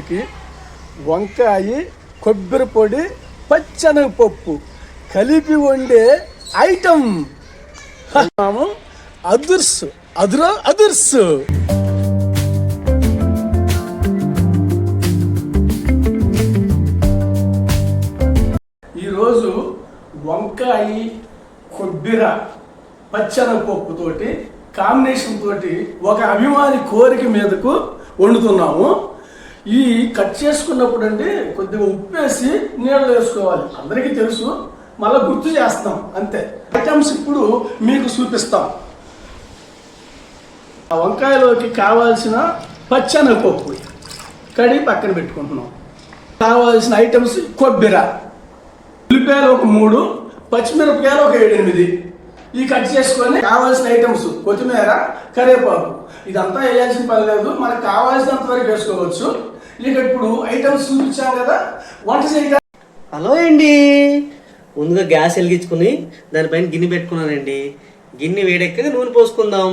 మీదకి వంకాయ కొబ్బరి పొడి పచ్చనగపప్పు కలిపి వండే ఐటమ్. అదుర్సు అదురు అదుర్సు. ఈరోజు వంకాయ కొబ్బరి పచ్చనగపప్పు తోటి కాంబినేషన్ తోటి ఒక అభిమాని కోరిక మీదకు వండుతున్నాము. ఈ కట్ చేసుకున్నప్పుడు అండి కొద్దిగా ఉప్పు వేసి నీళ్ళు వేసుకోవాలి. అందరికీ తెలుసు మళ్ళీ గుర్తు చేస్తాం అంతే. ఐటమ్స్ ఇప్పుడు మీకు చూపిస్తాం. ఆ వంకాయలోకి కావాల్సిన పచ్చనపప్పు కడిగి పక్కన పెట్టుకుంటున్నాం. కావాల్సిన ఐటమ్స్ కొబ్బరి ఉల్లిపాయలు ఒక మూడు పచ్చిమిరపకాయలు ఒక ఏడెనిమిది. ఈ కట్ చేసుకొని కావాల్సిన ఐటమ్స్ కొత్తిమీర కరివేపాకు. ఇదంతా వేయాల్సిన పని లేదు మనకు కావాల్సినంత వరకు వేసుకోవచ్చు. ఇక ఇప్పుడు ఐటమ్స్ చూపించాం కదా. వంట చేయడానికి హలో అండి ముందుగా గ్యాస్ వెలిగించుకుని దానిపైన గిన్నె పెట్టుకున్నానండి. గిన్నె వేడెక్కాక నూనె పోసుకుందాం.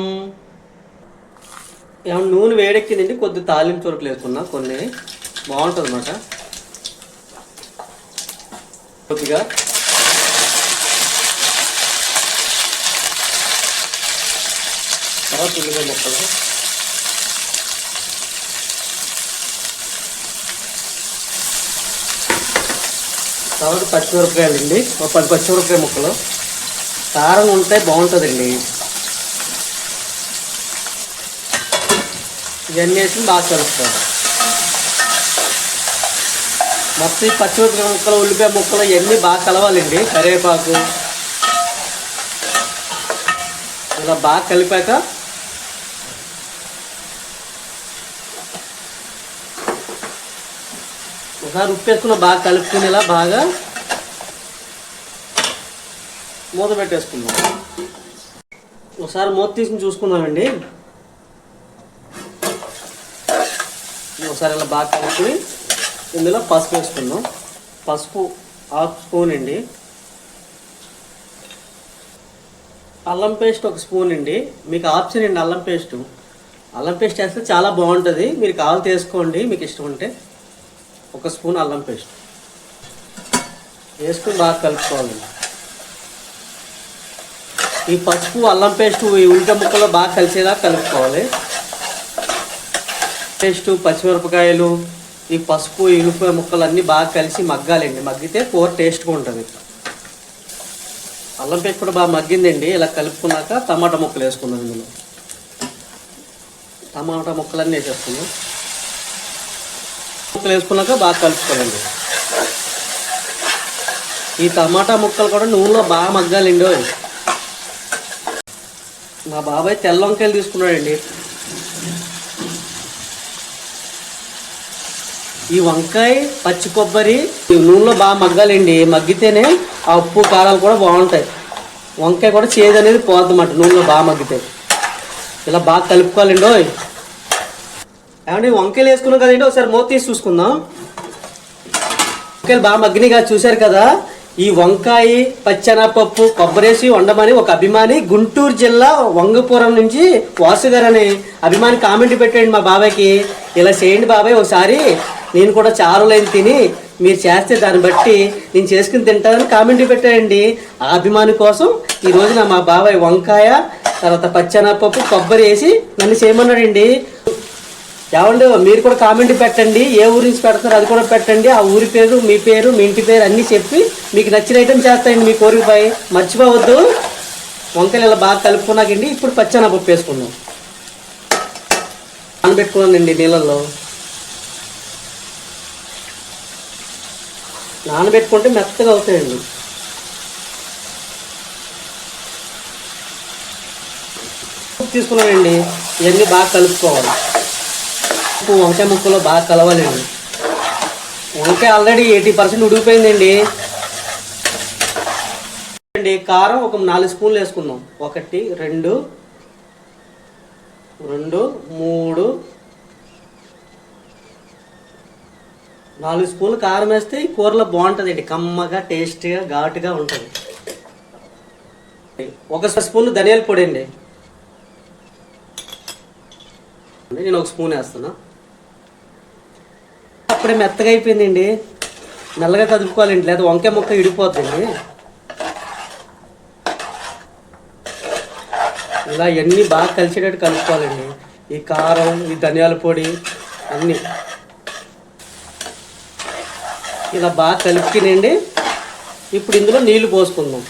ఏమన్నా నూనె వేడెక్కిందండి కొద్ది తాలింపు చొరకలు వేసుకున్నా కొన్ని బాగుంటుంది అన్నమాట కొద్దిగా తర్వాత ఉల్లిపాయ ముక్కలు. తర్వాత పచ్చిమిరపకాయలు అండి ఒక పది పచ్చిమిరపకాయ ముక్కలు. కారం ఉంటే బాగుంటుందండి. ఇవన్నీ వేసి బాగా కలుపుకోవాలి. మొత్తం ఈ పచ్చిమిరపకాయ ముక్కలు ఉల్లిపాయ ముక్కలు ఇవన్నీ బాగా కలవాలండి. కరివేపాకు. ఇలా బాగా కలిపాక ఒకసారి ఉప్పు వేసుకున్న బాగా కలుపుకునేలా బాగా మూత పెట్టేసుకుందాం. ఒకసారి మూత తీసుకుని చూసుకుందామండి. ఒకసారి ఇలా బాగా కలుపుకొని ఇందులో పసుపు వేసుకుందాం. పసుపు హాఫ్ స్పూన్ అండి అల్లం పేస్ట్ ఒక స్పూన్ అండి. మీకు ఆప్షన్ అండి అల్లం పేస్ట్. అల్లం పేస్ట్ వేస్తే చాలా బాగుంటుంది. మీరు కావాలి తీసుకోండి. మీకు ఇష్టం ఉంటే. ఒక స్పూన్ అల్లం పేస్ట్. వేసుకుని బాగా కలుపుకోవాలి. ఈ పసుపు అల్లం పేస్ట్ ఈ ఉల్లిపాయ ముక్కలో బాగా కలిసేలా కలుపుకోవాలి. పేస్ట్ పచ్చిమిరపకాయలు ఈ పసుపు ఇనుప ముక్కలు అన్నీ బాగా కలిసి మగ్గాలండి. మగ్గితే కూర టేస్ట్గా ఉంటుంది. అల్లం పేస్ట్ కూడా బాగా మగ్గిందండి. ఇలా కలుపుకున్నాక టమాటా ముక్కలు వేసుకున్నాం ఇందులో. టమాటా ముక్కలన్నీ వేసేసుకుందాం. ముక్కలు వేసుకున్నాక బాగా కలుపుకోవాలండి. ఈ టమాటా ముక్కలు కూడా నూనెలో బాగా మగ్గాలండి. ఓయ్. మా బాబాయ్ తెల్ల వంకాయలు తీసుకున్నాడండి. ఈ వంకాయ పచ్చి కొబ్బరి ఈ నూనెలో బాగా మగ్గాలండి. మగ్గితేనే ఆ ఉప్పు కారాలు కూడా బాగుంటాయి. వంకాయ కూడా చేదు అనేది పోద్దన్నమాట. నూనెలో బాగా మగ్గితే. ఇలా బాగా కలుపుకోవాలండి ఏమంటే ఏమండి వంకాయలు వేసుకున్నాం కదండి ఒకసారి మూత తీసి చూసుకుందాం. వంకాయలు బాగా మగ్నిగా చూశారు కదా ఈ వంకాయ పచ్చెనపప్పు కొబ్బరేసి వండమని ఒక అభిమాని గుంటూరు జిల్లా వంగపురం నుంచి వాసు గారు అభిమాని కామెంట్ పెట్టండి మా బాబాయ్కి. ఇలా చేయండి బాబాయ్ ఒకసారి నేను కూడా చారులైన తిని మీరు చేస్తే దాన్ని బట్టి నేను చేసుకుని తింటానని కామెంట్ పెట్టాడండి ఆ అభిమాని కోసం ఈ రోజున మా బాబాయ్ వంకాయ తర్వాత పచ్చెనపప్పు కొబ్బరి వేసి నన్ను చేయమన్నాడండి. ఏమండి మీరు కూడా కామెంట్ పెట్టండి. ఏ ఊరి నుంచి పెడతారో అది కూడా పెట్టండి. ఆ ఊరి పేరు మీ పేరు మీ ఇంటి పేరు అన్నీ చెప్పి మీకు నచ్చిన ఐటమ్ చేస్తాయండి మీ కోరికపై మర్చిపోవద్దు. వంకాయలు ఇలా బాగా కలుపుకున్నాకండి. ఇప్పుడు పచ్చనపప్పు వేసుకుందాం. నానబెట్టుకున్నానండి నీళ్ళల్లో. నానబెట్టుకుంటే మెత్తగా అవుతాయండి. తీసుకున్నానండి. ఇవన్నీ బాగా కలుపుకోవాలి. వంకాయ ముక్కలో బాగా కలవాలండి వంకాయ ఆల్రెడీ ఎయిటీ పర్సెంట్ ఉడికిపోయిందండి. అండి కారం ఒక నాలుగు స్పూన్లు వేసుకుందాం. ఒకటి రెండు రెండు మూడు నాలుగు స్పూన్లు కారం వేస్తే ఈ కూరలో బాగుంటుందండి. కమ్మగా టేస్ట్గా ఘాటుగా ఉంటుంది. ఒక స్పూన్ ధనియాల పొడి అండి. నేను ఒక స్పూన్ వేస్తున్నా. అప్పుడే మెత్తగా అయిపోయిందండి. మెల్లగా కదుపుకోవాలండి లేదా వంకాయ ముక్క ఇడిపోద్దండి. ఇలా ఇవన్నీ బాగా కలిసేటట్టు కలుపుకోవాలండి. ఈ కారం ఈ ధనియాల పొడి అన్నీ. ఇలా బాగా కలుపుకినండి ఇప్పుడు ఇందులో నీళ్ళు పోసుకుందాం.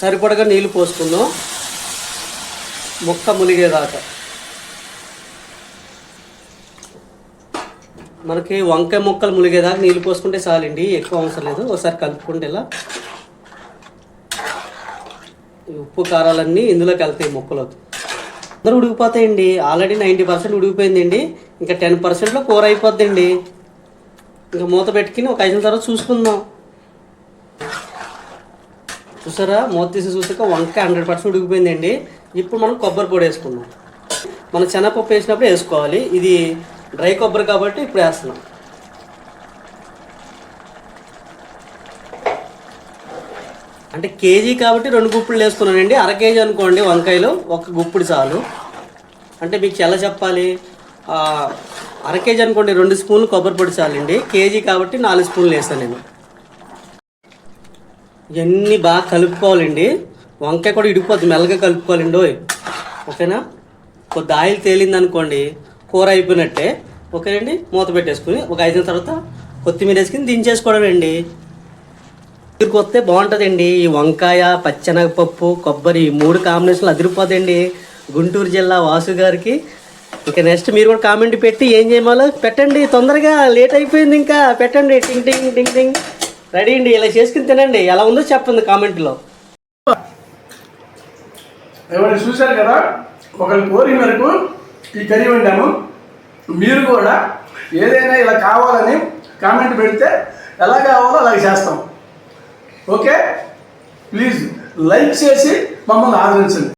సరిపడగా నీళ్ళు పోసుకుందాం. ముక్క ములిగేదాకా. మనకి వంకాయ ముక్కలు ములిగేదాకా నీళ్ళు పోసుకుంటే చాలండి ఎక్కువ అవసరం లేదు. ఒకసారి కలుపుకుంటే ఇలా ఉప్పు కారాలన్నీ ఇందులోకి వెళ్తాయి ముక్కలు అందరూ ఉడికిపోతాయండి. ఆల్రెడీ నైంటీ పర్సెంట్ ఉడికిపోయిందండి. ఇంకా టెన్ పర్సెంట్లో కూర అయిపోద్దండి. ఇంకా మూత పెట్టుకుని ఒక ఐదు తర్వాత చూసుకుందాం. చూసారా? మూత తీసి చూసాక వంకాయ హండ్రెడ్ పర్సెంట్ ఉడికిపోయిందండి. ఇప్పుడు మనం కొబ్బరి పొడి వేసుకుందాం. మనం శనగపప్పు వేసినప్పుడు వేసుకోవాలి. ఇది డ్రై కొబ్బరి కాబట్టి ఇప్పుడు వేస్తున్నాం. అంటే కేజీ కాబట్టి రెండు గుప్పులు వేసుకున్నానండి. అర కేజీ అనుకోండి వంకాయలు ఒక గుప్పుడు చాలు. అంటే మీకు ఎలా చెప్పాలి? అర కేజీ అనుకోండి రెండు స్పూన్లు కొబ్బరి పొడి చాలండి. కేజీ కాబట్టి నాలుగు స్పూన్లు వేస్తాను నేను. ఇవన్నీ బాగా కలుపుకోవాలండి. వంకాయ కూడా ఇడిపోద్ది మెల్లగా కలుపుకోవాలండి. ఓయ్ ఓకేనా? కొద్ది ఆయిల్ తేలింది అనుకోండి కూర అయిపోయినట్టే ఓకేనండి మూత పెట్టేసుకుని ఒక ఐదు తర్వాత కొత్తిమీర వేసుకుని దించేసుకోవడం అండి మీరు బాగుంటుందండి. ఈ వంకాయ పచ్చెనగపప్పు కొబ్బరి ఈ మూడు కాంబినేషన్లు అదిరిపోదండి గుంటూరు జిల్లా వాసు గారికి. ఇక నెక్స్ట్ మీరు కూడా కామెంట్ పెట్టి ఏం చేయమాలో పెట్టండి. తొందరగా లేట్ అయిపోయింది ఇంకా. పెట్టండి. టింగ్ టింగ్ టింగ్ టింగ్. రెడీ అండి. ఇలా చేసుకుని తినండి. ఎలా ఉందో చెప్పండి కామెంట్లో ఎవరు చూశారు కదా? ఒకరి కోరిన మేరకు ఈ కర్రీ వండాము. మీరు కూడా ఏదైనా ఇలా కావాలని కామెంట్ పెడితే ఎలా కావాలో అలాగే చేస్తాం. ఓకే ప్లీజ్ లైక్ చేసి మమ్మల్ని ఆదరించండి.